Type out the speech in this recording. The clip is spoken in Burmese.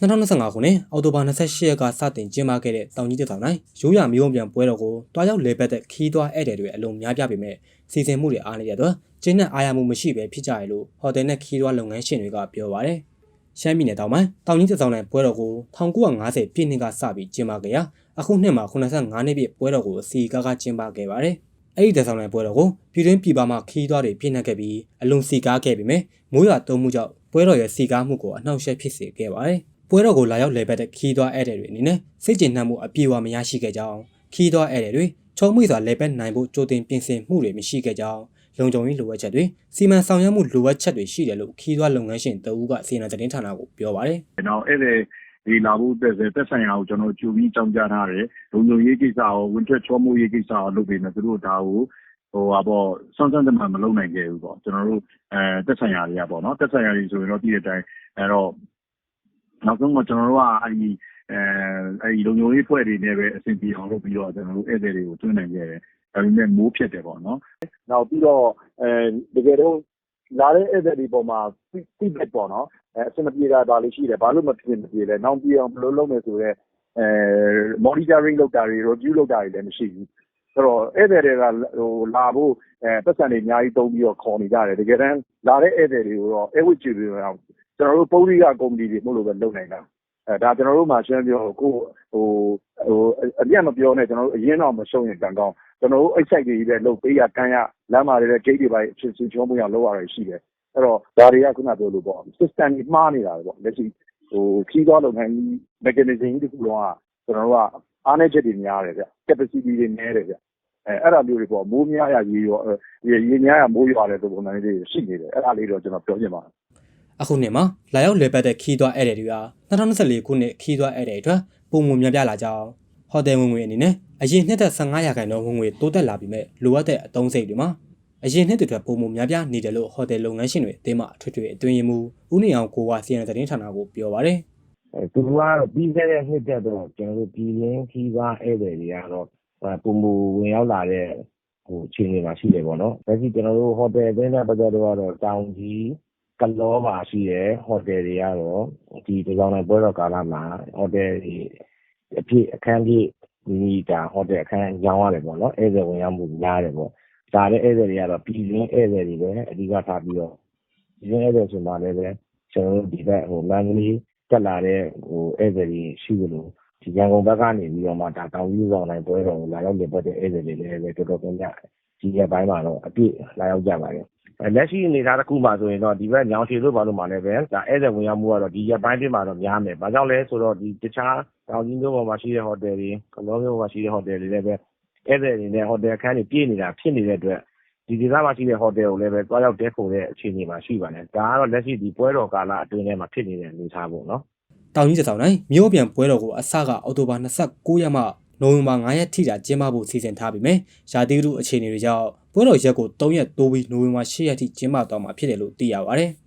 2025ခုနှစ်အောက်တိုဘာ28ရက်ကစတင်ကျင်းပခဲ့တဲ့တောင်ကြီးတစ်ဆောင်တိုင်းရိုးရာမျိုးပြန်ပွဲတော်ကိုတွားရောက်လေပတ်တဲ့ခီးသွွားဧည့်သည်တွေအလုံးများပြပေမဲ့စီစဉ်မှုတွေအားနည်းတဲ့အတွက်ကျင်းနဲ့အားရမှုမရှိဘဲဖြစ်ကြရလို့ဟိုတယ်နဲ့ခီးသွွားလုပ်ငန်းရှင်တွေကပြောပါရယ်ရှမ်းပြည်နယ်တောင်ပိုင်းတောင်ကြီးတစ်ဆောင်တိုင်းပွဲတော်ကို1950ပြည့်နှစ်ကစပြီးကျင်းပခဲ့ရာအခုနှစ်မှာ85နှစ်ပြည့်ပွဲတော်ကိုအစီကားကကျင်းပခဲ့ပါတယ်အဲ့ဒီတစ်ဆောင်တိုင်းပွဲတော်ကိုပြည်တွင်းပြည်ပမှခီးသွွားတွေပြည့်နှက်ခဲ့ပြီးအလုံးစီကားခဲ့ပေမဲ့မိုးရွာတုံးမှုကြောင့်ပွဲတော်ရဲ့စီကားမှုကိုအနှောက်အယှက်ဖြစ်စေခဲ့ပါတယ် ပွဲတော်ကိုလာရောက်လည်ပတ်တဲ့ခီးသွွားဧည့်သည်တွေအနေနဲ့စိတ်ကျဉ်နှံ့မှုအပြည့်အဝမရရှိခဲ့ကြောင်းခီးသွွားဧည့်သည်တွေချုံမိစွာလည်ပတ်နိုင်ဖို့ကြိုတင်ပြင်ဆင်မှုတွေမရှိခဲ့ကြောင်းလုံခြုံရေးလိုအပ်ချက်တွေစီမံဆောင်ရွက်မှုလိုအပ်ချက်တွေရှိတယ်လို့ခီးသွွားလုပ်ငန်းရှင်တအူးကစီရင်သတင်းဌာနကိုပြောပါတယ်ကျွန်တော်အဲ့ဒီဒီလာဖို့တက်တက်ဆိုင်ရာကိုကျွန်တော်ကြိုပြီးကြောင်းကြားထားတယ်လုံခြုံရေးကိစ္စရောဝင်ထွက်ချောမှုရေးကိစ္စရောလုပ်ပေးမယ်သူတို့ဒါကိုဟိုဟာပေါ့စွမ်းစွမ်းတမန်မလုပ်နိုင်ခဲ့ဘူးပေါ့ကျွန်တော်တို့အဲတက်ဆိုင်ရာတွေကပေါ့နော်တက်ဆိုင်ရာတွေဆိုရင်တော့ဒီတဲ့အတိုင်းအဲ့တော့ နောက်ဆုံးတော့ကျွန်တော်တို့ကအဲ့ဒီအဲအဲ့ဒီလုံခြုံရေးဖွဲ့တွေနဲ့ပဲအဆင်ပြေအောင်လုပ်ပြီးတော့ကျွန်တော်တို့ဧည့်သည်တွေကိုတွင်းနိုင်ခဲ့တယ်ဒါပေမဲ့မိုးဖြစ်တယ်ပေါ့နော်နောက်ပြီးတော့အဲတကယ်တော့လာတဲ့ဧည့်သည်တွေပေါ်မှာ feedback ပေါ့နော်အဲအဆင်မပြေတာဒါလေးရှိတယ်ဘာလို့မဖြစ်မပြေလဲနောက်ပြီးအောင်ဘယ်လိုလုပ်မယ်ဆိုတော့အဲ monitoring လုပ်တာတွေ review လုပ်တာတွေလည်းမရှိဘူးဆိုတော့ဧည့်သည်တွေကဟိုလာဖို့အဲပတ်စံတွေအများကြီးတုံးပြီးတော့ခေါ်နေကြတယ်တကယ်တမ်းလာတဲ့ဧည့်သည်တွေကိုတော့ air with ကြည့်ပြီးတော့ ကျွန်တော်တို့ပုံရိကကုမ္ပဏီတွေမဟုတ်လို့ပဲလုပ်နိုင်တာအဲဒါကျွန်တော်တို့မှရှင်းပြောကိုဟိုဟိုအပြတ်မပြောနဲ့ကျွန်တော်တို့အရင်တော့မရှုံးရင်ကံကောင်းကျွန်တော်တို့ excite တွေကြီးပဲလုပ်ပေးရကမ်းရလမ်းမှာတွေလည်း gate တွေပိုင်းအချင်းချင်းချုံးမှုရလောက်ရတယ်ရှိတယ်အဲ့တော့ဒါတွေကခုနပြောလို့ပေါ့ system ကြီးမှားနေတာပဲပေါ့လက်ရှိဟိုခီးသွားလုပ်ငန်းကြီး mechanism ကြီးတစ်ခုလုံးကကျွန်တော်တို့ကအားနည်းချက်တွေများတယ်ဗျ capacity တွေနည်းတယ်ဗျအဲအဲ့ဒါမျိုးတွေပေါ့မိုးများရရေရောရေများရမိုးရွာတယ်ဆိုပုံစံလေးတွေရှိနေတယ်အဲ့ဒါလေးတော့ကျွန်တော်ပြောချင်ပါတယ် အခုနှစ်မှာလာရောက်လည်ပတ်တဲ့ခီးသွွားဧည့်သည်တွေဟာ2024ခုနှစ်ခီးသွွားဧည့်သည်အတွက်ပုံမှန်များပြားလာကြောင်းဟိုတယ်ဝင်ငွေအနေနဲ့အရင်နှစ်သက်15ရာခိုင်နှုန်းဝင်ငွေတိုးတက်လာပြီးမဲ့လိုအပ်တဲ့အသုံးစရိတ်တွေမှာအရင်နှစ်တွေအတွက်ပုံမှန်များပြားနေတယ်လို့ဟိုတယ်လုပ်ငန်းရှင်တွေအသင်းမှအထွေထွေအတွင်းရေးမှူးဦးနေအောင်ကိုကစီရင်သတင်းဌာနကိုပြောပါရယ်အဲသူတို့ကတော့ပြီးခဲ့တဲ့နှစ်တက်တော့ကျွန်တော်တို့ပြည်ရင်းခီးပါဧည့်သည်တွေကတော့ပုံမူဝင်ရောက်လာတဲ့ဟိုအခြေအနေမှာရှိတယ်ပေါ့နော်။ဒါကြည့်ကျွန်တော်တို့ဟိုတယ်အသင်းနဲ့ပတ်သက်တော့တော့တောင်ကြီး ကလောပါရှိတယ်ဟိုတယ်တွေကတော့ဒီဒီကောင်တိုင်းပွဲတော်ကာလမှာဟိုတယ်တွေအဖြစ်အခန်းကြီးနီးတာဟိုတယ်အခန်းရောင်းရတယ်ပေါ့နော်ဧည့်သည်ဝင်ရောက်မှုများတယ်ပေါ့။ဒါလည်းဧည့်သည်တွေကတော့ပြည်ရင်းဧည့်သည်တွေပဲအဓိကထားပြီးတော့ပြည်ရင်းဧည့်သည်ဆိုမှလည်းပဲကျွန်တော်တို့ဒီဘက်ဟိုမန္တလေးတက်လာတဲ့ဟိုဧည့်သည်တွေရှိသလိုဒီရန်ကုန်ဘက်ကနေပြီးတော့မှဒါတောင်ကြီးဆောင်တိုင်းပွဲတော်ကိုလာရောက်လည်ပတ်တဲ့ဧည့်သည်တွေလည်းပဲတော်တော်များများဒီရက်ပိုင်းမှာတော့အပြည့်လာရောက်ကြပါတယ်။အဲ လက်ရှိအနေအထားတစ်ခုမှာဆိုရင်တော့ဒီဘက်ညောင်ချီတို့ဘာလို့မှလည်းပဲဒါဧည့်သည်ဝင်ရောက်မှုကတော့ဒီရက်ပိုင်းပြမှာတော့များမယ်။ဘာကြောင့်လဲဆိုတော့ဒီတခြားတောင်ကြီးမြို့ပေါ်မှာရှိတဲ့ဟိုတယ်တွေကလောမြို့ပေါ်မှာရှိတဲ့ဟိုတယ်တွေလည်းပဲဧည့်သည်တွေနဲ့ဟိုတယ်အခန်းတွေပြည့်နေတာဖြစ်နေတဲ့အတွက်ဒီဒေသမှာရှိတဲ့ဟိုတယ်ကိုလည်းပဲတွားရောက်တဲခိုတဲ့အခြေအနေမှာရှိပါတယ်။ဒါကတော့လက်ရှိဒီပွဲတော်ကာလအတွင်းထဲမှာဖြစ်နေတဲ့အနေအထားပေါ့နော်။တောင်ကြီးတစ်ဆောင်တိုင်းမြို့ပြန်ပွဲတော်ကိုအစကအောက်တိုဘာ29ရက်မှနိုဝင်ဘာ9ရက်ထိတာကျင်းပဖို့စီစဉ်ထားပြီးမြဲရာသီဥတုအခြေအနေတွေကြောင့် ပွဲတော်ရက်ကို3ရက်တိုးပြီးနိုဝင်ဘာ10ရက်ထိကျင်းပသွားမှာဖြစ်တယ်လို့သိရပါဗျ။